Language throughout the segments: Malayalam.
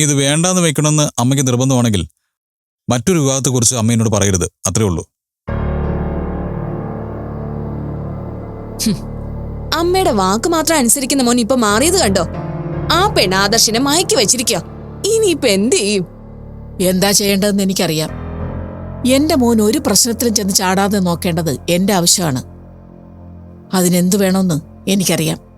ഇനി ഇത് വേണ്ടാന്ന് വെക്കണമെന്ന് അമ്മയ്ക്ക് നിർബന്ധമാണെങ്കിൽ മറ്റൊരു വിവാഹത്തെക്കുറിച്ച് അമ്മ എന്നോട് പറയരുത്. അത്രേ ഉള്ളൂ. അമ്മയുടെ വാക്ക് മാത്രം അനുസരിക്കുന്ന മോൻ ഇപ്പൊ മാറിയത് കണ്ടോ? ആ പെണ്ണ് ആദർശിനെ മയക്കി വെച്ചിരിക്കോ. ഇനിയിപ്പൊ എന്ത് ചെയ്യും? എന്താ ചെയ്യേണ്ടതെന്ന് എനിക്കറിയാം. എന്റെ മോൻ ഒരു പ്രശ്നത്തിലും ചെന്ന് ചാടാതെ നോക്കേണ്ടത് എന്റെ ആവശ്യമാണ്. അതിനെന്തു വേണമെന്ന് എനിക്കറിയാം.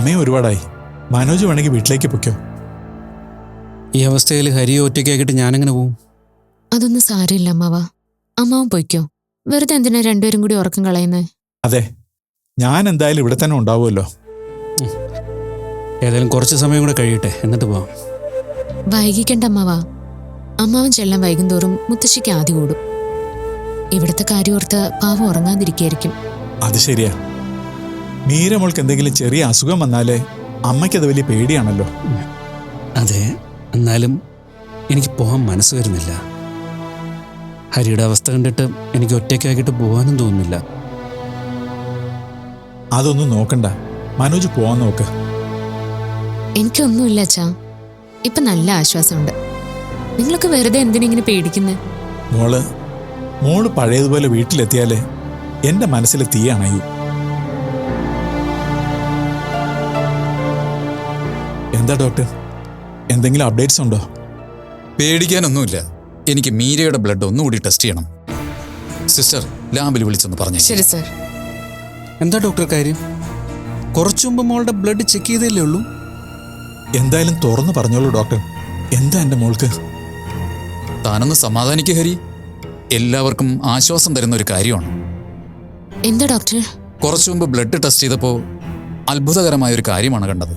സമയം ഒരുപാടായി. മനോജ് വേണമെങ്കിൽ വീട്ടിലേക്ക് പൊയ്ക്കോ. ഈ അവസ്ഥയിൽ ഹരിയെ ഒറ്റയ്ക്കായിട്ട് ഞാനെങ്ങനെ പോവും? അതൊന്നും സാരമില്ല അമ്മാവ. അമ്മാവൻ പൊയ്ക്കോ. വെറുതെ എന്തിനാ രണ്ടുപേരും കൂടി ഉറക്കം കളയുന്നേ? അതെ. ഞാൻ എന്തായാലും ഇവിടെ തന്നെ ഉണ്ടാവുമല്ലോ. ഏതായാലും കുറച്ച് സമയം കൂടെ കഴിയട്ടെ. എന്നിട്ട് പോവാം. വൈകിക്കണ്ട അമ്മാവ. അമ്മാവൻ ചെല്ലാൻ വൈകുന്തോറും മുത്തശ്ശിക്ക് ആദ്യ കൂടും ഇവിടുത്തെ കാര്യം ഓർത്ത് പാവം ഉറങ്ങാതിരിക്കായിരിക്കും. അത് ശരിയാ. മീരമോൾക്ക് എന്തെങ്കിലും ചെറിയ അസുഖം വന്നാലേ അമ്മയ്ക്കത് വലിയ പേടിയാണല്ലോ. അതെ എന്നാലും എനിക്ക് പോകാൻ മനസ്സ് വരുന്നില്ല. ഹരിയുടെ അവസ്ഥ കണ്ടിട്ട് എനിക്ക് ഒറ്റയ്ക്കാക്കിയിട്ട് പോകാനും തോന്നുന്നില്ല. അതൊന്നും നോക്കണ്ട. മനോജ് പോവാൻ നോക്ക്. എനിക്കൊന്നുമില്ല അച്ഛാ. ഇപ്പൊ നല്ല ആശ്വാസമുണ്ട്. നിങ്ങളൊക്കെ വെറുതെ എന്തിനിങ്ങനെ പേടിക്കുന്നത് മോൾ മോൾ പഴയതുപോലെ വീട്ടിലെത്തിയാലേ എന്റെ മനസ്സിൽ തീ എന്താ ഡോക്ടർ? എന്തെങ്കിലും അപ്ഡേറ്റ്സ് ഉണ്ടോ? പേടിക്കാനൊന്നുമില്ല. എനിക്ക് മീരയുടെ ബ്ലഡ് ഒന്നുകൂടി ടെസ്റ്റ് ചെയ്യണം. സിസ്റ്റർ ലാബിൽ വിളിച്ചെന്ന് പറഞ്ഞു ശരി സർ എന്താ ഡോക്ടർ കാര്യം? കുറച്ചു മുമ്പ് മോളുടെ ബ്ലഡ് ചെക്ക് ചെയ്തല്ലേ ഉള്ളൂ? എന്തായാലും തുറന്നു പറഞ്ഞോളൂ ഡോക്ടർ എന്താ എന്റെ മോൾക്ക്? താനൊന്ന് സമാധാനിക്കുക ഹരി. എല്ലാവർക്കും ആശ്വാസം തരുന്ന ഒരു കാര്യമാണ്. എന്താ ഡോക്ടർ? കുറച്ചു മുമ്പ് ബ്ലഡ് ടെസ്റ്റ് ചെയ്തപ്പോൾ അത്ഭുതകരമായ ഒരു കാര്യമാണ് കണ്ടത്.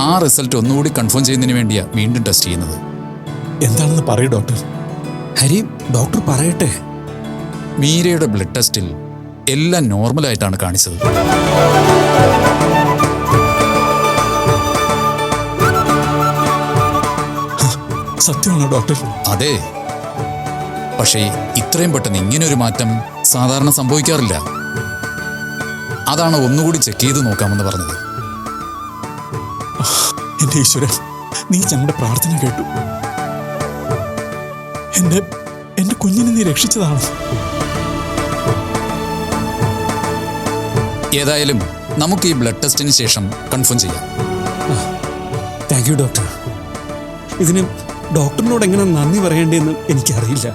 ആ റിസൾട്ട് ഒന്നുകൂടി കൺഫേം ചെയ്യുന്നതിന് വേണ്ടിയാ വീണ്ടും ടെസ്റ്റ് ചെയ്യുന്നത്. എന്താണെന്ന് പറയൂ ഡോക്ടർ. ഹരി ഡോക്ടർ പറയട്ടെ. മീരയുടെ ബ്ലഡ് ടെസ്റ്റിൽ എല്ലാം നോർമലായിട്ടാണ് കാണിച്ചത്. സത്യമാണോ ഡോക്ടർ? അതെ. പക്ഷേ ഇത്രയും പെട്ടെന്ന് ഇങ്ങനൊരു മാറ്റം സാധാരണ സംഭവിക്കാറില്ല. അതാണ് ഒന്നുകൂടി ചെക്ക് ചെയ്ത് നോക്കാമെന്ന് പറഞ്ഞത്. എന്റെ ഈശ്വരൻ നീ ഞങ്ങളുടെ പ്രാർത്ഥന കേട്ടു. എന്റെ എന്റെ കുഞ്ഞിനെ നീ രക്ഷിച്ചതാണ്. ഏതായാലും നമുക്ക് ഈ ബ്ലഡ് ടെസ്റ്റിന് ശേഷം കൺഫേം ചെയ്യാം. താങ്ക് യു ഡോക്ടർ ഇതിന് ഡോക്ടറിനോട് എങ്ങനെ നന്ദി പറയേണ്ടതെന്ന് എനിക്കറിയില്ല.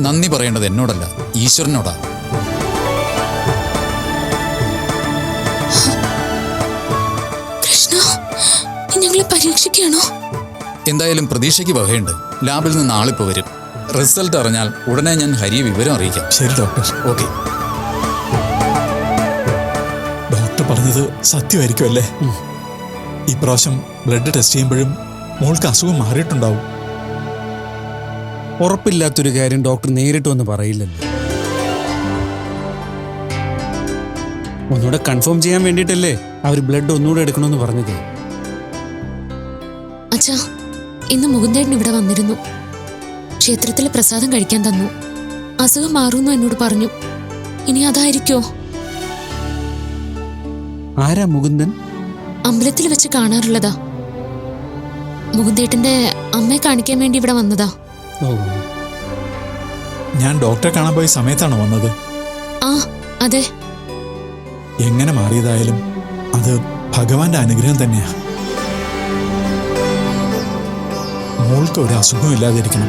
നന്ദി പറയേണ്ടത് എന്നോടല്ല ഈശ്വരനോടാ. ഞങ്ങളെ എന്തായാലും പ്രതീക്ഷയ്ക്ക് വകയുണ്ട്. ലാബിൽ നിന്ന് ആളിപ്പോ വരും. റിസൾട്ട് അറിഞ്ഞാൽ ഉടനെ ഞാൻ ഹരിയെ വിവരം അറിയിക്കാം. ശരി ഡോക്ടർ. ഓക്കെ. ഡോക്ടർ പറഞ്ഞത് സത്യമായിരിക്കും അല്ലേ? ഇപ്രാവശ്യം ബ്ലഡ് ടെസ്റ്റ് ചെയ്യുമ്പോഴും മോൾക്ക് അസുഖം മാറിയിട്ടുണ്ടാവും. ഉറപ്പില്ലാത്തൊരു കാര്യം ഡോക്ടർ നേരിട്ട് വന്ന് പറയില്ലല്ലോ. ഒന്നുകൂടെ കൺഫേം ചെയ്യാൻ വേണ്ടിയിട്ടല്ലേ അവർ ബ്ലഡ് ഒന്നുകൂടെ എടുക്കണമെന്ന് പറഞ്ഞത്? അച്ഛാ ഇന്ന് മുകുന്ദേട്ടൻ ഇവിടെ വന്നിരുന്നു. ക്ഷേത്രത്തിലെ പ്രസാദം കഴിക്കാൻ തന്നു. അസുഖം മാറുന്നു എന്നോട് പറഞ്ഞു. ഇനി അതായിരിക്കോ? ആരാ മുകുന്ദൻ? അമ്പലത്തിൽ വെച്ച് കാണാറുള്ളതാ. മുകുന്ദേട്ടന്റെ അമ്മയെ കാണിക്കാൻ വേണ്ടി ഇവിടെ വന്നതാ. ഞാൻ ഡോക്ടറെ കാണാൻ പോയ സമയത്താണ് വന്നത്? ആ അതെ. എങ്ങനെ മാറിയതായാലും അത് ഭഗവാന്റെ അനുഗ്രഹം തന്നെയാ. മോൾക്ക് ഒരു അസുഖവും ഇല്ലാതിരിക്കണം.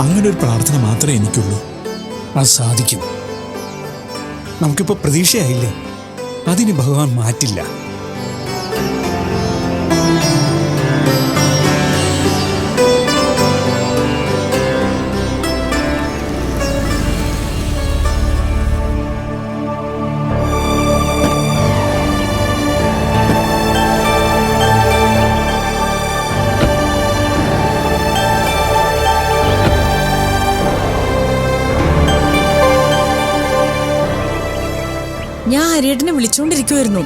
അങ്ങനെ ഒരു പ്രാർത്ഥന മാത്രമേ എനിക്കുള്ളൂ. അത് സാധിക്കും. നമുക്കിപ്പോൾ പ്രതീക്ഷയായില്ലേ? അതിന് ഭഗവാൻ മാറ്റില്ല. ഹരിയേട്ടനെ വിളിച്ചുകൊണ്ടിരിക്കുമായിരുന്നു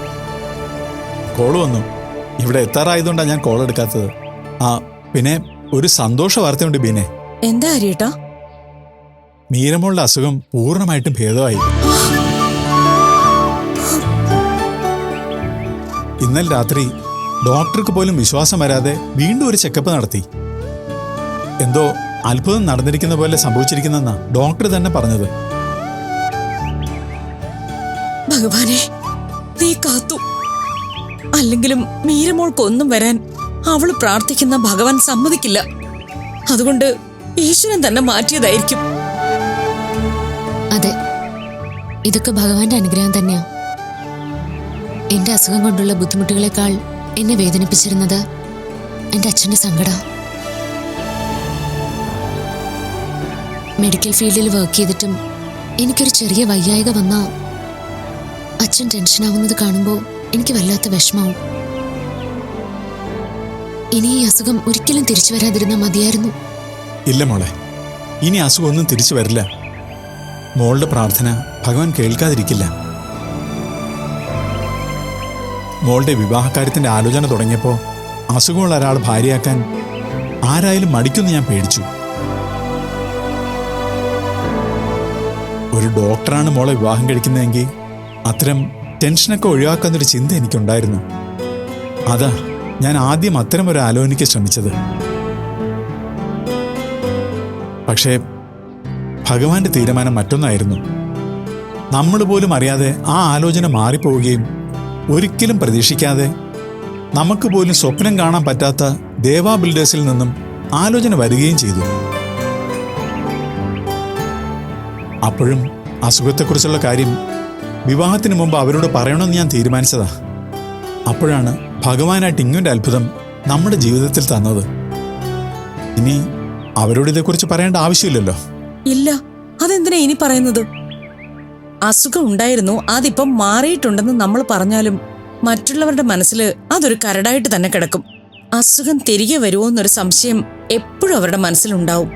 കോൾ വന്നു. ഇവിടെ എത്താറായതുകൊണ്ടാണ് ഞാൻ കോൾ എടുക്കാത്തത്. ആ പിന്നെ ഒരു സന്തോഷ വാർത്തയുണ്ട് ബീനെ. എന്താ ഹരിയേട്ടാ മീരമോളുടെ അസുഖം പൂർണമായിട്ടും ഭേദമായി. ഇന്നലെ രാത്രി ഡോക്ടർക്ക് പോലും വിശ്വാസം വരാതെ വീണ്ടും ഒരു ചെക്കപ്പ് നടത്തി. എന്തോ അത്ഭുതം നടന്നിരിക്കുന്ന പോലെ സംഭവിച്ചിരിക്കുന്നെന്നാ ഡോക്ടർ തന്നെ പറഞ്ഞത്. ഭഗവാനെ നീ കാത്തു. അല്ലെങ്കിലും മീരമോൾക്കൊന്നും വരാൻ അവൾ പ്രാർത്ഥിക്കുന്ന ഭഗവാൻ സമ്മതിക്കില്ല. അതുകൊണ്ട് ഈശ്വരൻ തന്നെ മാറ്റിയതായിരിക്കും. അതെ. ഇതൊക്കെ ഭഗവാന്റെ അനുഗ്രഹം തന്നെയാ. എന്റെ അസുഖം കൊണ്ടുള്ള ബുദ്ധിമുട്ടുകളെക്കാൾ എന്നെ വേദനിപ്പിച്ചിരുന്നത് എന്റെ അച്ഛന്റെ സങ്കടം. മെഡിക്കൽ ഫീൽഡിൽ വർക്ക് ചെയ്തിട്ടും എനിക്കൊരു ചെറിയ വയ്യായിക വന്നാ അച്ഛൻ ടെൻഷനാവുന്നത് കാണുമ്പോൾ എനിക്ക് വല്ലാത്ത വിഷമാവും. ഇനി ഈ അസുഖം ഒരിക്കലും തിരിച്ചു വരാതിരുന്നാൽ മതിയായിരുന്നു. ഇല്ല മോളെ. ഇനി അസുഖമൊന്നും തിരിച്ചു വരില്ല. മോളുടെ പ്രാർത്ഥന ഭഗവാൻ കേൾക്കാതിരിക്കില്ല. മോളുടെ വിവാഹകാര്യത്തിന്റെ ആലോചന തുടങ്ങിയപ്പോൾ അസുഖമുള്ള ഒരാൾ ഭാര്യയാക്കാൻ ആരായാലും മടിക്കുന്നു ഞാൻ പേടിച്ചു. ഒരു ഡോക്ടറാണ് മോളെ വിവാഹം കഴിക്കുന്നതെങ്കിൽ അത്തരം ടെൻഷനൊക്കെ ഒഴിവാക്കാന്നൊരു ചിന്ത എനിക്കുണ്ടായിരുന്നു. അതാ ഞാൻ ആദ്യം അത്തരം ഒരു ആലോചനയ്ക്ക് ശ്രമിച്ചത്. പക്ഷേ ഭഗവാന്റെ തീരുമാനം മറ്റൊന്നായിരുന്നു. നമ്മൾ പോലും അറിയാതെ ആ ആലോചന മാറിപ്പോവുകയും ഒരിക്കലും പ്രതീക്ഷിക്കാതെ നമുക്ക് പോലും സ്വപ്നം കാണാൻ പറ്റാത്ത ദേവാ ബിൽഡേഴ്സിൽ നിന്നും ആലോചന വരികയും ചെയ്തു. അപ്പോഴും അസുഖത്തെക്കുറിച്ചുള്ള കാര്യം വിവാഹത്തിന് മുമ്പ് അവരോട് പറയണമെന്ന് ഞാൻ തീരുമാനിച്ചതാ. അപ്പോഴാണ് ഭഗവാനായിട്ട് ഇങ്ങൊരു അത്ഭുതം നമ്മുടെ ജീവിതത്തിൽ തന്നത്. ഇനി അവരോട് ഇതേക്കുറിച്ച് പറയേണ്ട ആവശ്യമില്ലല്ലോ. ഇല്ല അതെന്തിനാ ഇനി പറയുന്നത്? അസുഖം ഉണ്ടായിരുന്നു അതിപ്പം മാറിയിട്ടുണ്ടെന്ന് നമ്മൾ പറഞ്ഞാലും മറ്റുള്ളവരുടെ മനസ്സിൽ അതൊരു കരടായിട്ട് തന്നെ കിടക്കും. അസുഖം തിരികെ വരുമോ എന്നൊരു സംശയം എപ്പോഴും അവരുടെ മനസ്സിലുണ്ടാവും.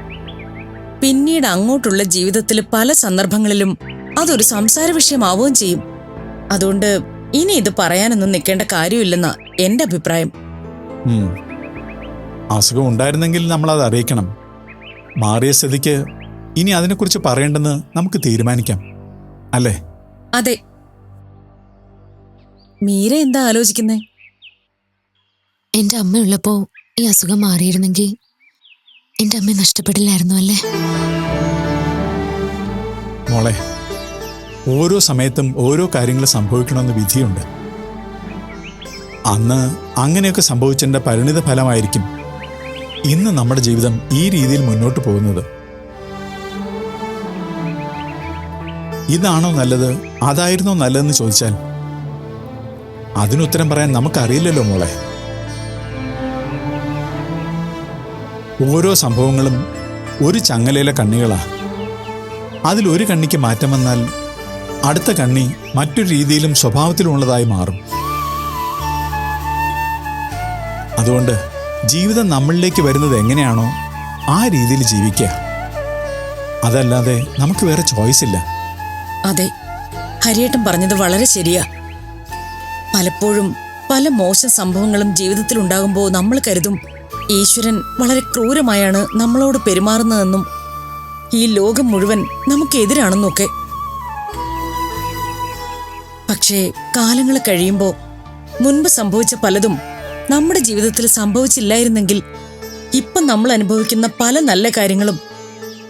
പിന്നീട് അങ്ങോട്ടുള്ള ജീവിതത്തിൽ പല സന്ദർഭങ്ങളിലും അതൊരു സംസാര വിഷയമാവുകയും ചെയ്യും. അതുകൊണ്ട് ഇനി ഇത് പറയാനൊന്നും നിൽക്കേണ്ട കാര്യമില്ലെന്ന എന്റെ അഭിപ്രായം. അസുഖം ഉണ്ടായിരുന്നെങ്കിൽ നമ്മൾ അത് അറിയിക്കണം. മാറിയ സ്ഥിതിക്ക് ഇനി അതിനെക്കുറിച്ച് പറയേണ്ടെന്ന് നമുക്ക് തീരുമാനിക്കാം. അല്ലേ? അതെ. മീര എന്താ ആലോചിക്കുന്നേ? എന്റെ അമ്മയുള്ളപ്പോ ഈ അസുഖം മാറിയിരുന്നെങ്കിൽ എന്റെ അമ്മ നഷ്ടപ്പെടില്ലായിരുന്നു അല്ലേ? മോളെ ഓരോ സമയത്തും ഓരോ കാര്യങ്ങൾ സംഭവിക്കണമെന്ന് വിധിയുണ്ട്. അന്ന് അങ്ങനെയൊക്കെ സംഭവിച്ചതിന്റെ പരിണിത ഫലമായിരിക്കും ഇന്ന് നമ്മുടെ ജീവിതം ഈ രീതിയിൽ മുന്നോട്ട് പോകുന്നത്. ഇതാണോ നല്ലത്? അതായിരുന്നോ നല്ലതെന്ന് ചോദിച്ചാൽ അതിനുത്തരം പറയാൻ നമുക്കറിയില്ലല്ലോ മോളെ. ഓരോ സംഭവങ്ങളും ഒരു ചങ്ങലയിലെ കണ്ണികളാണ് അതിലൊരു കണ്ണിക്ക് മാറ്റം വന്നാൽ അടുത്ത കണ്ണി മറ്റൊരു രീതിയിലും സ്വഭാവത്തിലുള്ളതായി മാറും. അതുകൊണ്ട് ജീവിതം നമ്മളിലേക്ക് വരുന്നത് എങ്ങനെയാണോ ആ രീതിയിൽ ജീവിക്കുക. അതല്ലാതെ നമുക്ക് വേറെ ചോയ്സ് ഇല്ല. അതെ ഹരിയേട്ടൻ പറഞ്ഞത് വളരെ ശരിയാ. പലപ്പോഴും പല മോശം സംഭവങ്ങളും ജീവിതത്തിൽ ഉണ്ടാകുമ്പോൾ നമ്മൾ കരുതും ഈശ്വരൻ വളരെ ക്രൂരമായാണ് നമ്മളോട് പെരുമാറുന്നതെന്നും ഈ ലോകം മുഴുവൻ നമുക്കെതിരാണെന്നൊക്കെ പക്ഷേ കാലങ്ങൾ കഴിയുമ്പോൾ മുൻപ് സംഭവിച്ച പലതും നമ്മുടെ ജീവിതത്തിൽ സംഭവിച്ചില്ലായിരുന്നെങ്കിൽ ഇപ്പം നമ്മൾ അനുഭവിക്കുന്ന പല നല്ല കാര്യങ്ങളും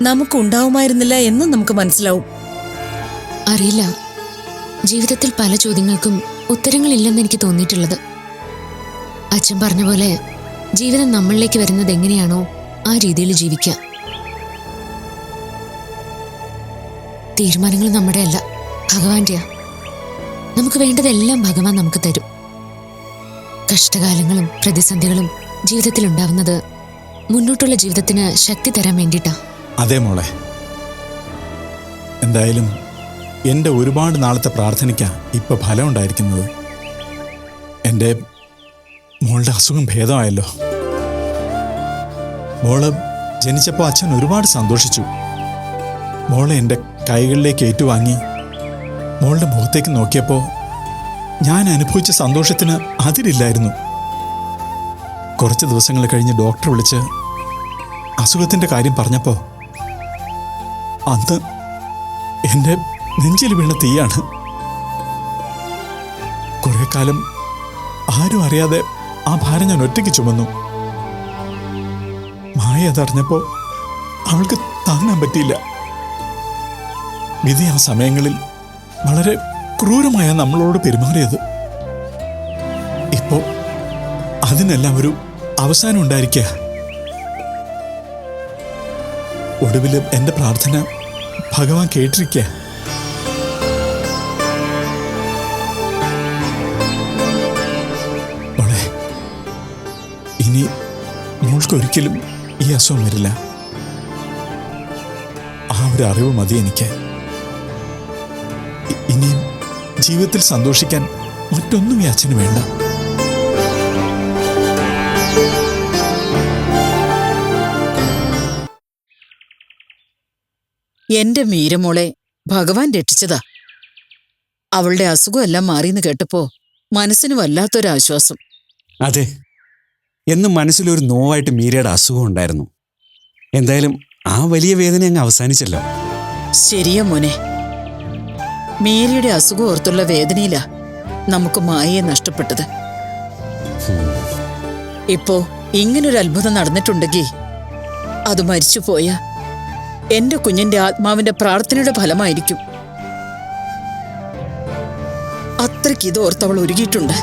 നമുക്ക് ഉണ്ടാവുമായിരുന്നില്ല എന്ന് നമുക്ക് മനസ്സിലാവും. അറിയില്ല. ജീവിതത്തിൽ പല ചോദ്യങ്ങൾക്കും ഉത്തരങ്ങളില്ലെന്ന് എനിക്ക് തോന്നിയിട്ടുള്ളത്. അച്ഛൻ പറഞ്ഞ പോലെ ജീവിതം നമ്മളിലേക്ക് വരുന്നത് എങ്ങനെയാണോ ആ രീതിയിൽ ജീവിക്കുക. തീരുമാനങ്ങൾ നമ്മുടെ അല്ല ഭഗവാന്റെയാ. നമുക്ക് വേണ്ടതെല്ലാം ഭഗവാൻ നമുക്ക് തരും. കഷ്ടകാലങ്ങളും പ്രതിസന്ധികളും ജീവിതത്തിൽ ഉണ്ടാവുന്നത് മുന്നോട്ടുള്ള ജീവിതത്തിന് ശക്തി തരാൻ വേണ്ടിയിട്ടാ. അതേ മോളെ. എന്തായാലും എന്റെ ഒരുപാട് നാളത്തെ പ്രാർത്ഥനയ്ക്കാ ഇപ്പൊ ഫലം ഉണ്ടായിരിക്കുന്നത് എന്റെ മോളുടെ അസുഖം ഭേദമായല്ലോ. മോൾ ജനിച്ചപ്പോൾ അച്ഛൻ ഒരുപാട് സന്തോഷിച്ചു. മോളെ എന്റെ കൈകളിലേക്ക് ഏറ്റുവാങ്ങി മോളുടെ മുഖത്തേക്ക് നോക്കിയപ്പോൾ ഞാൻ അനുഭവിച്ച സന്തോഷത്തിന് അതിരില്ലായിരുന്നു. കുറച്ച് ദിവസങ്ങൾ കഴിഞ്ഞ് ഡോക്ടർ വിളിച്ച് അസുഖത്തിന്റെ കാര്യം പറഞ്ഞപ്പോൾ അന്ന് എന്റെ നെഞ്ചിൽ വീണ തീയാണ്. കുറെ കാലം ആരും അറിയാതെ ആ ഭാരം ഞാൻ ഒറ്റയ്ക്ക് ചുമന്നു. മായ അതറിഞ്ഞപ്പോൾ അവൾക്ക് താങ്ങാൻ പറ്റിയില്ല. വിധി ആ സമയങ്ങളിൽ വളരെ ക്രൂരമായ നമ്മളോട് പെരുമാറിയത്. ഇപ്പോ അതിനെല്ലാം ഒരു അവസാനം ഉണ്ടായിരിക്കുക ഒടുവിൽ എന്റെ പ്രാർത്ഥന ഭഗവാൻ കേട്ടിരിക്കുക മോളെ ഇനി മോൾക്കൊരിക്കലും ഈ അസുഖം വരില്ല. ആ ഒരു അറിവ് മതി എനിക്ക്. ഇനിയും ജീവിതത്തിൽ സന്തോഷിക്കാൻ മറ്റൊന്നും ഈ അച്ഛന് വേണ്ട. എന്റെ മീരമോളെ ഭഗവാൻ രക്ഷിച്ചതാ. അവളുടെ അസുഖമെല്ലാം മാറിയെന്ന് കേട്ടപ്പോ മനസ്സിന് വല്ലാത്തൊരാശ്വാസം. അതെ. എന്നും മനസ്സിലൊരു നോവായിട്ട് മീരയുടെ അസുഖം ഉണ്ടായിരുന്നു. എന്തായാലും ആ വലിയ വേദന അങ്ങ് അവസാനിച്ചല്ലോ. ശരിയാ മോനെ. മീരയുടെ അസുഖം ഓർത്തുള്ള വേദനയിലാ നമുക്ക് മായയെ നഷ്ടപ്പെട്ടത്. ഇപ്പോ ഇങ്ങനൊരു അത്ഭുതം നടന്നിട്ടുണ്ടെങ്കിൽ അത് മരിച്ചുപോയ എന്റെ കുഞ്ഞിന്റെ ആത്മാവിന്റെ പ്രാർത്ഥനയുടെ ഫലമായിരിക്കും. അത്രയ്ക്ക് ഇത് ഓർത്തവൾ ഒരുങ്ങിയിട്ടുണ്ട്.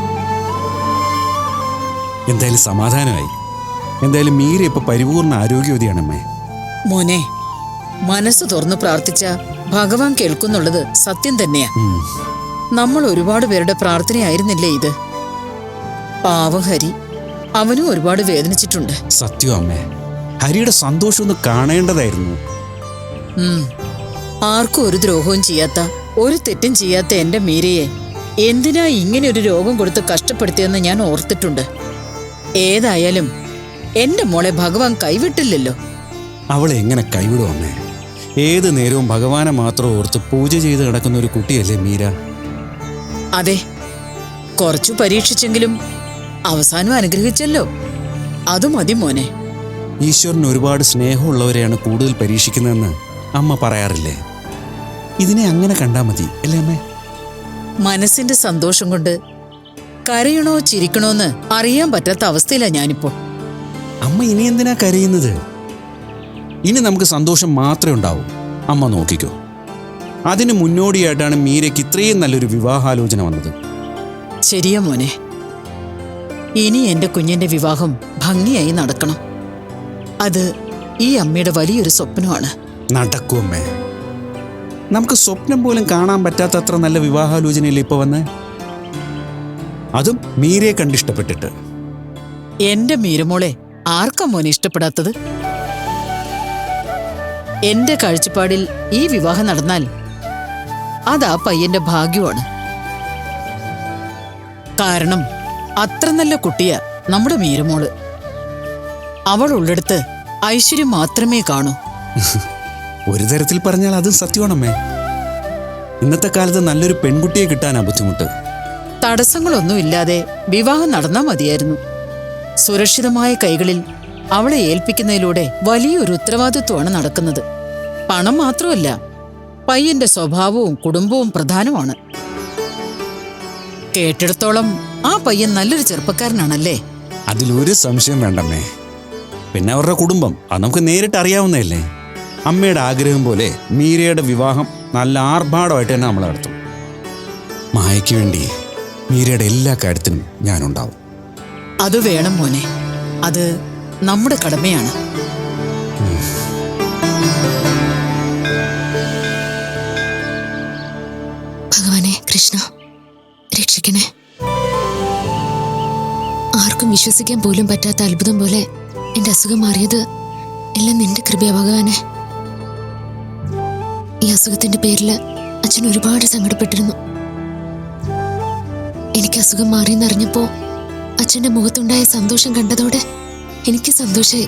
എന്തായാലും സമാധാനമായി. എന്തായാലും മീര ഇപ്പൊ പരിപൂർണ ആരോഗ്യവതിയാണ് മോനെ മനസ്സ് തുറന്ന് പ്രാർത്ഥിച്ച ഭഗവാൻ കേൾക്കുന്നുള്ളത് സത്യം തന്നെയാ. നമ്മൾ ഒരുപാട് പേരുടെ പ്രാർത്ഥനയായിരുന്നില്ലേ ഇത്? പാവം ഹരി അവനും ഒരുപാട് വേദനിച്ചിട്ടുണ്ട്. സത്യം അമ്മേ ഹരിയുടെ സന്തോഷം ഒന്ന് കാണേണ്ടതായിരുന്നു. ആർക്കും ഒരു ദ്രോഹവും ചെയ്യാത്ത ഒരു തെറ്റും ചെയ്യാത്ത എന്റെ മീരയെ എന്തിനാ ഇങ്ങനെ ഒരു രോഗം കൊടുത്ത് കഷ്ടപ്പെടുത്തിയെന്ന് ഞാൻ ഓർത്തിട്ടുണ്ട്. ഏതായാലും എന്റെ മോളെ ഭഗവാൻ കൈവിട്ടില്ലല്ലോ. അവളെ എങ്ങനെ കൈവിടും അമ്മേ? ഏത് നേരവും ഭഗവാനെ മാത്രം ഓർത്ത് പൂജ ചെയ്ത് നടക്കുന്ന ഒരു കുട്ടിയല്ലേ മീര? അതെ. കുറച്ചു പരീക്ഷിച്ചെങ്കിലും അവസാനം അനുഗ്രഹിച്ചല്ലോ. അത് മതി മോനെ. ഈശ്വരന് ഒരുപാട് സ്നേഹമുള്ളവരെയാണ് കൂടുതൽ പരീക്ഷിക്കുന്നതെന്ന് അമ്മ പറയാറില്ലേ? ഇതിനെ അങ്ങനെ കണ്ടാ മതി അല്ലേ അമ്മേ? മനസ്സിന്റെ സന്തോഷം കൊണ്ട് കരയണോ ചിരിക്കണോന്ന് അറിയാൻ പറ്റാത്ത അവസ്ഥയിലാണ് ഞാനിപ്പോ. അമ്മ ഇനി എന്തിനാ കരയുന്നത്? ഇനി നമുക്ക് സന്തോഷം മാത്രമേ ഉണ്ടാവൂ. അമ്മ നോക്കിക്കോ. അതിന് മുന്നോടിയായിട്ടാണ് മീരയ്ക്ക് ഇത്രയും നല്ലൊരു വിവാഹാലോചന വന്നത്. ശരിയാ മോനെ. ഇനി എന്റെ കുഞ്ഞിന്റെ വിവാഹം ഭംഗിയായി നടക്കണം. അത് ഈ അമ്മയുടെ വലിയൊരു സ്വപ്നമാണ്. നടക്കൂ അമ്മേ. നമുക്ക് സ്വപ്നം പോലും കാണാൻ പറ്റാത്തത്ര നല്ല വിവാഹാലോചനയില്ലേ ഇപ്പൊ വന്ന്? അതും മീരയെ കണ്ടിഷ്ടപ്പെട്ടിട്ട്. എന്റെ മീരമോളെ ആർക്കാ മോനെ ഇഷ്ടപ്പെടാത്തത്? എന്റെ കാഴ്ചപ്പാടിൽ ഈ വിവാഹം നടന്നാൽ അതാ പയ്യന്റെ ഭാഗ്യമാണ്. കാരണം അത്ര നല്ല കുട്ടിയാ നമ്മുടെ മീരമോൾ. അവൾ ഉള്ളിടത്ത് ഐശ്വര്യം മാത്രമേ കാണൂ. ഒരു തരത്തിൽ പറഞ്ഞാൽ അതും സത്യമാണമ്മേ. ഇന്നത്തെ കാലത്ത് നല്ലൊരു പെൺകുട്ടിയെ കിട്ടാനാ ബുദ്ധിമുട്ട്. തടസ്സങ്ങളൊന്നുമില്ലാതെ വിവാഹം നടന്നാ മതിയായിരുന്നു. സുരക്ഷിതമായ കൈകളിൽ അവളെ ഏൽപ്പിക്കുന്നതിലൂടെ വലിയൊരു ഉത്തരവാദിത്വമാണ് നടക്കുന്നത്. പണം മാത്രമല്ല പയ്യന്റെ സ്വഭാവവും കുടുംബവും പ്രധാനമാണ്. കേട്ടിടത്തോളം ആ പയ്യൻ നല്ലൊരു ചെറുപ്പക്കാരനാണല്ലേ? അതിലൊരു സംശയം വേണ്ടമ്മേ. പിന്നെ അവരുടെ കുടുംബം അത് നമുക്ക് നേരിട്ട് അറിയാവുന്നതല്ലേ? അമ്മയുടെ ആഗ്രഹം പോലെ മീരയുടെ വിവാഹം നല്ല ആർഭാടമായിട്ട് തന്നെ നമ്മൾ നടത്തും. മായയ്ക്ക് വേണ്ടി മീരയുടെ എല്ലാ കാര്യത്തിനും ഞാനുണ്ടാവും. അത് വേണം മോനെ. അത് നമ്മുടെ കടമയാണ്. ഭഗവാനെ കൃഷ്ണ രക്ഷിക്കണേ. ആർക്കും വിശ്വസിക്കാൻ പോലും പറ്റാത്ത അത്ഭുതം പോലെ എന്റെ അസുഖം മാറിയത് എല്ലാം നിന്റെ കൃപയ ഭഗവാനെ. ഈ അസുഖത്തിന്റെ പേരിൽ അച്ഛൻ ഒരുപാട് സങ്കടപ്പെട്ടിരുന്നു. എനിക്ക് അസുഖം മാറിയെന്നറിഞ്ഞപ്പോ അച്ഛന്റെ മുഖത്തുണ്ടായ സന്തോഷം കണ്ടതോടെ എനിക്ക് സന്തോഷമായി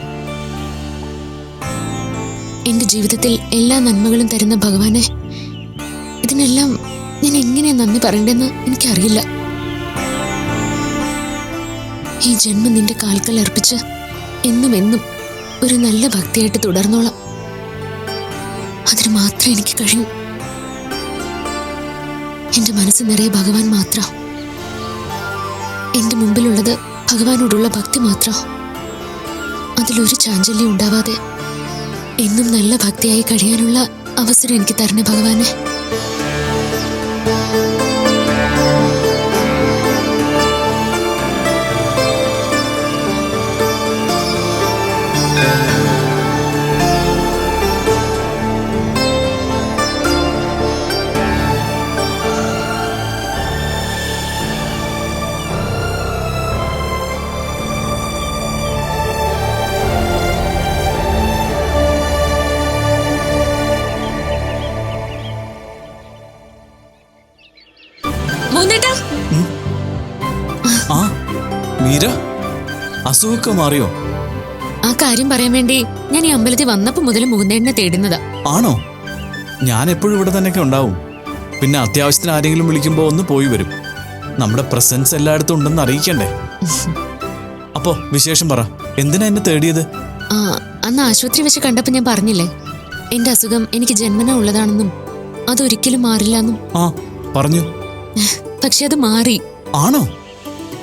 എന്റെ ജീവിതത്തിൽ എല്ലാ നന്മകളും തരുന്ന ഭഗവാനെ ഇതിനെല്ലാം ഞാൻ എങ്ങനെ നന്ദി പറയണ്ടെന്ന് എനിക്കറിയില്ല. ഈ ജന്മം നിന്റെ കാൽക്കൽ അർപ്പിച്ച് എന്നും എന്നും ഒരു നല്ല ഭക്തിയായിട്ട് തുടർന്നോളാം. അതിന് മാത്രമേ എനിക്ക് കഴിയൂ. എന്റെ മനസ്സ് നിറയെ ഭഗവാൻ മാത്രം. എന്റെ മുമ്പിലുള്ളത് ഭഗവാനോടുള്ള ഭക്തി മാത്രം. അതിലൊരു ചാഞ്ചല്യം ഉണ്ടാവാതെ എന്നും നല്ല ഭക്തിയായി കഴിയാനുള്ള അവസരം എനിക്ക് തരണേ ഭഗവാനെ. മൂന്നേട്ടാ ആ മീര അസുഖമൊക്കെ മാറിയോ? ആ കാര്യം പറയാൻ വേണ്ടി ഞാൻ ഈ അമ്പലത്തിൽ വന്നപ്പോ മുതൽ മുകുന്ദേണ്ണനെ തേടുന്നതാ. ആണോ? ഞാൻ എപ്പോഴും ഇവിടെ തന്നെയൊക്കെ ഉണ്ടാവും. പിന്നെ അത്യാവശ്യത്തിന് ആരെങ്കിലും വിളിക്കുമ്പോ ഒന്ന് പോയി വരും. നമ്മുടെ പ്രസൻസ് എല്ലായിടത്തും ഉണ്ടെന്ന് അറിയിക്കണ്ടേ? അപ്പോ വിശേഷം പറ. എന്തിനാ എന്നെ തേടിയത്? ആ അന്ന് ആശുപത്രി വെച്ച് കണ്ടപ്പോ ഞാൻ പറഞ്ഞില്ലേ? എന്റെ അസുഖം എനിക്ക് ജന്മന ഉള്ളതാണെന്നും അതൊരിക്കലും മാറില്ല എന്നും ആ പറഞ്ഞു. പക്ഷെ അത് മാറി. ആണോ?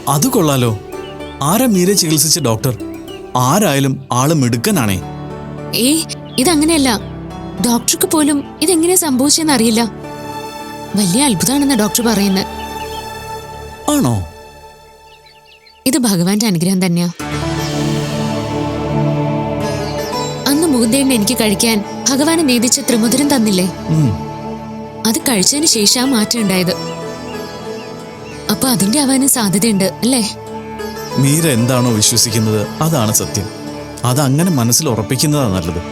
അത് കൊള്ളാലോ. ആരാ മീരെ ചികിത്സിച്ച ഡോക്ടർ? ആരായാലും ആൾ മിടുക്കനാണേ. ഏ ഇതങ്ങനെയല്ല. ഡോക്ടർക്ക് പോലും ഇതെങ്ങനെ സംഭവിച്ചെന്ന് അറിയില്ല. വലിയ അത്ഭുതമാണെന്ന് ഡോക്ടർ പറയുന്നത്. ആണോ? ഇത് ഭഗവാന്റെ അനുഗ്രഹം തന്നെയാ. അന്ന് മുകുന്ദേണ്ണ എനിക്ക് കഴിക്കാൻ ഭഗവാനെ നീതിച്ച ത്രിമുദരം തന്നില്ലേ? അത് കഴിച്ചതിന് ശേഷം മാറ്റം ഉണ്ടായത്. അപ്പൊ അതിന്റെ ആവാനും സാധ്യതയുണ്ട് അല്ലേ? മീര എന്താണോ വിശ്വസിക്കുന്നത് അതാണ് സത്യം. അത് അങ്ങനെ മനസ്സിൽ ഉറപ്പിക്കുന്നതാ നല്ലത്.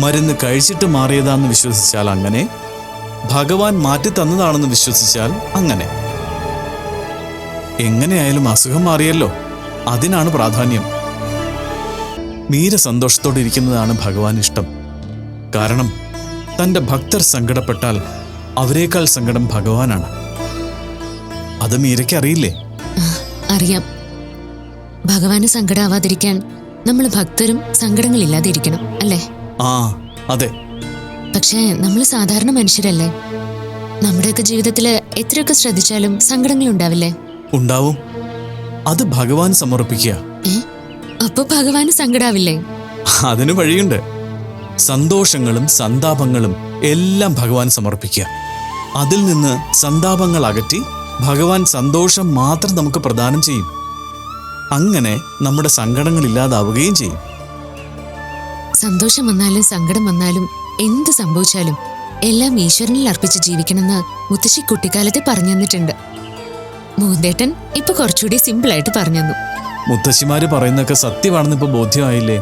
മരുന്ന് കഴിച്ചിട്ട് മാറിയതാന്ന് വിശ്വസിച്ചാൽ അങ്ങനെ ഭഗവാൻ മാറ്റി തന്നതാണെന്ന് വിശ്വസിച്ചാൽ അങ്ങനെ. എങ്ങനെയായാലും അസുഖം മാറിയല്ലോ അതിനാണ് പ്രാധാന്യം. മീര സന്തോഷത്തോടെ ഇരിക്കുന്നതാണ് ഭഗവാൻ ഇഷ്ടം. കാരണം തന്റെ ഭക്തർ സങ്കടപ്പെട്ടാൽ അവരേക്കാൾ സങ്കടം ഭഗവാനാണ്. അത് മീരയ്ക്ക് അറിയില്ലേ? അറിയാം. ഭഗവാന് സങ്കടാവാതിരിക്കാൻ നമ്മൾ ഭക്തരും സങ്കടങ്ങളില്ലാതെ ഇരിക്കണം അല്ലേ? ആ അതെ. പക്ഷേ നമ്മൾ സാധാരണ മനുഷ്യരല്ലേ? നമ്മുടെയൊക്കെ ജീവിതത്തിൽ എത്രയൊക്കെ ശ്രദ്ധിച്ചാലും സങ്കടങ്ങൾ ഉണ്ടാവില്ലേ ഉണ്ടാവും. അത് ഭഗവാൻ സമർപ്പിക്കുക. അപ്പൊ ഭഗവാന് സങ്കടാവില്ലേ? അതിന് വഴിയുണ്ട്. സന്തോഷങ്ങളും സന്താപങ്ങളും എല്ലാം ഭഗവാൻ സമർപ്പിക്കുക. അതിൽ നിന്ന് സന്താപങ്ങൾ അകറ്റി ഭഗവാൻ സന്തോഷം മാത്രം നമുക്ക് പ്രദാനം ചെയ്യും. അങ്ങനെ നമ്മുടെ സങ്കടങ്ങൾ ഇല്ലാതാവുകയും ചെയ്യും. സന്തോഷം വന്നാലും സങ്കടം വന്നാലും എന്ത് സംഭവിച്ചാലും എല്ലാം ഈശ്വരനിൽ അർപ്പിച്ച് ജീവിക്കണമെന്ന് മുത്തശ്ശി കുട്ടിക്കാലത്തെ പറഞ്ഞു തന്നിട്ടുണ്ട്. മൂന്തേട്ടൻ ഇപ്പൊ കുറച്ചുകൂടി സിമ്പിൾ ആയിട്ട് പറഞ്ഞു തന്നു. മുത്തശ്ശിമാര് പറയുന്നൊക്കെ സത്യമാണെന്ന് ഇപ്പൊ ബോധ്യമായില്ലേ?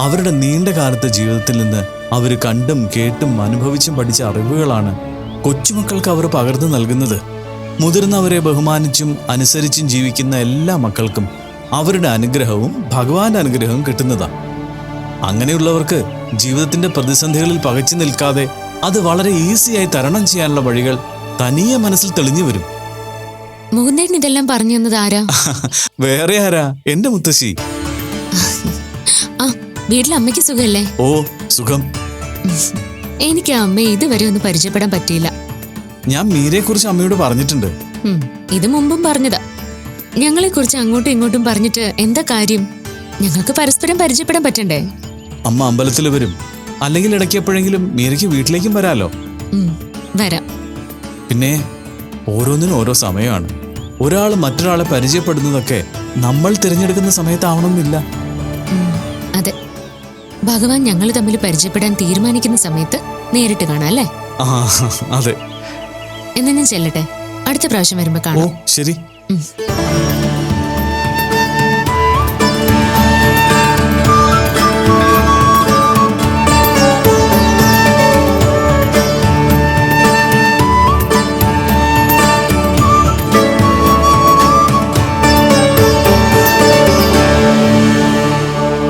അവരുടെ നീണ്ട കാലത്തെ ജീവിതത്തിൽ നിന്ന് അവർ കണ്ടും കേട്ടും അനുഭവിച്ചും പഠിച്ച അറിവുകളാണ് കൊച്ചുമക്കൾക്ക് അവർ പകർന്നു നൽകുന്നത്. മുതിർന്നവരെ ബഹുമാനിച്ചും അനുസരിച്ചും ജീവിക്കുന്ന എല്ലാ മക്കൾക്കും അവരുടെ അനുഗ്രഹവും ഭഗവാന്റെ അനുഗ്രഹവും കിട്ടുന്നതാ. അങ്ങനെയുള്ളവർക്ക് ജീവിതത്തിന്റെ പ്രതിസന്ധികളിൽ പകച്ചു നിൽക്കാതെ അത് വളരെ ഈസിയായി തരണം ചെയ്യാനുള്ള വഴികൾ തനിയെ മനസ്സിൽ തെളിഞ്ഞു വരും. മോഹൻദേട്ടൻ ഇതെല്ലാം പറഞ്ഞു തന്നത് ആരാ? വേറെ ആരാ? എന്റെ മുത്തശ്ശി. ആ വീട്ടിലെ അമ്മയ്ക്ക് സുഖല്ലേ? ഓ സുഖം. എനിക്ക് അമ്മയെ ഇതുവരെ ഒന്ന് പരിചയപ്പെടാൻ പറ്റിയില്ല. ഞാൻ മീരയെ കുറിച്ച് അമ്മയോട് പറഞ്ഞിട്ടുണ്ട്. ഉം, ഇത് മുമ്പും പറഞ്ഞതാ. ഞങ്ങളെ കുറിച്ച് അങ്ങോട്ടും ഇങ്ങോട്ടും പറഞ്ഞിട്ട് എന്താ കാര്യം? ഞങ്ങൾക്ക് പരസ്പരം പരിചയപ്പെടാൻ പറ്റണ്ടേ? അമ്മ അമ്പലത്തിൽ വരും. അല്ലെങ്കിൽ ഇടയ്ക്ക് എപ്പോഴെങ്കിലും മീരയ്ക്ക് വീട്ടിലേക്കും വരാലോ? ഉം, വരാം. പിന്നെ ഓരോന്നിനും ഓരോ സമയമാണ്. ഒരാൾ മറ്റൊരാളെ പരിചയപ്പെടുന്നതൊക്കെ നമ്മൾ തിരഞ്ഞെടുക്കുന്ന സമയത്താവണമെന്നില്ല. അതെ. ഭഗവാൻ ഞങ്ങൾ തമ്മിൽ പരിചയപ്പെടാൻ തീരുമാനിക്കുന്ന സമയത്ത് നേരിട്ട് കാണാം അല്ലേ? ആ അതെ. എന്നാ ഞാൻ ചെല്ലട്ടെ? അടുത്ത പ്രാവശ്യം വരുമ്പോ കാണാം. ശരി.